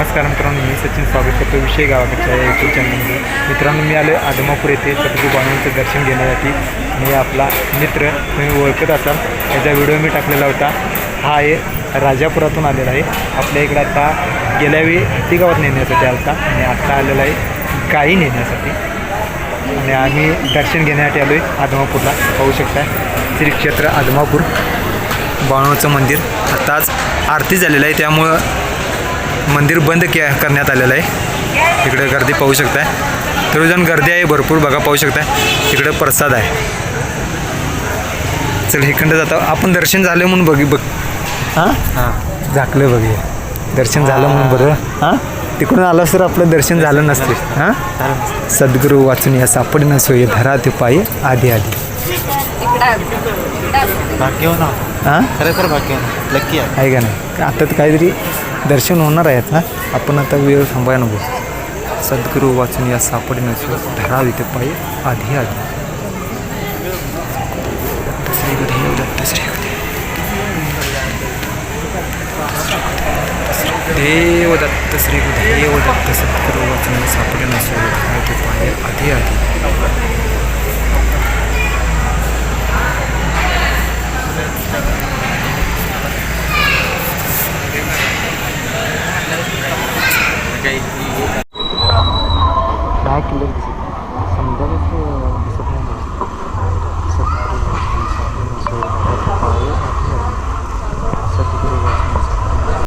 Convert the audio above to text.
नमस्कार मित्रांनो मी सचिन स्वागत करतो विषय गावाकडच्या यूट्यूब चॅनलमध्ये मित्रांनो मी आलो आदमापूर येथे सद्गुरू बाणूंचं दर्शन घेण्यासाठी. मी आपला मित्र तुम्ही ओळखत असाल. याचा व्हिडिओ मी टाकलेला होता. हा आहे राजापुरातून आलेला आहे. आपल्या इकडं आता गेल्यावेळी हत्ती गावात नेण्यासाठी आलता आणि आत्ता आलेला आहे गाई नेण्यासाठी. आणि आम्ही दर्शन घेण्यासाठी आलो आहे आदमापूरला. पाहू शकता श्री क्षेत्र आदमापूर. बाणूचं मंदिर. आत्ताच आरती झालेलं आहे त्यामुळं मंदिर बंद के करण्यात आलेलं आहे. इकडे गर्दी पाहू शकताय. तरीजण गर्दी आहे भरपूर बघा पाहू शकताय. तिकडे प्रसाद आहे. चल इकडं जाता. आपण दर्शन झालं म्हणून बघी बघ. हां? हां झाकलं बघूया. दर्शन झालं म्हणून बरं. हां? तिकडून आलं तर आपलं दर्शन झालं नसते. हां? सद्गुरू वाचून या सापडणं सोयी धरा ते पायी आधी आधी. भाग्यवान आहोत. हां? खरोखर भाग्यवान आहोत. लक्की आहे. आहे का नाही? आता तर काहीतरी दर्शन होणार आहेत ना? आपण आता वेळ थांबायला नको. सद्गुरू वाचून या सापडी धराव इथे ते पायी आधी. आधी दत्त दत्त श्री देव दत्त सद्गुरू वाचून या सापडी नसो ते पायी आधी आधी. दहा किलो दिसत समजा कसं दिसत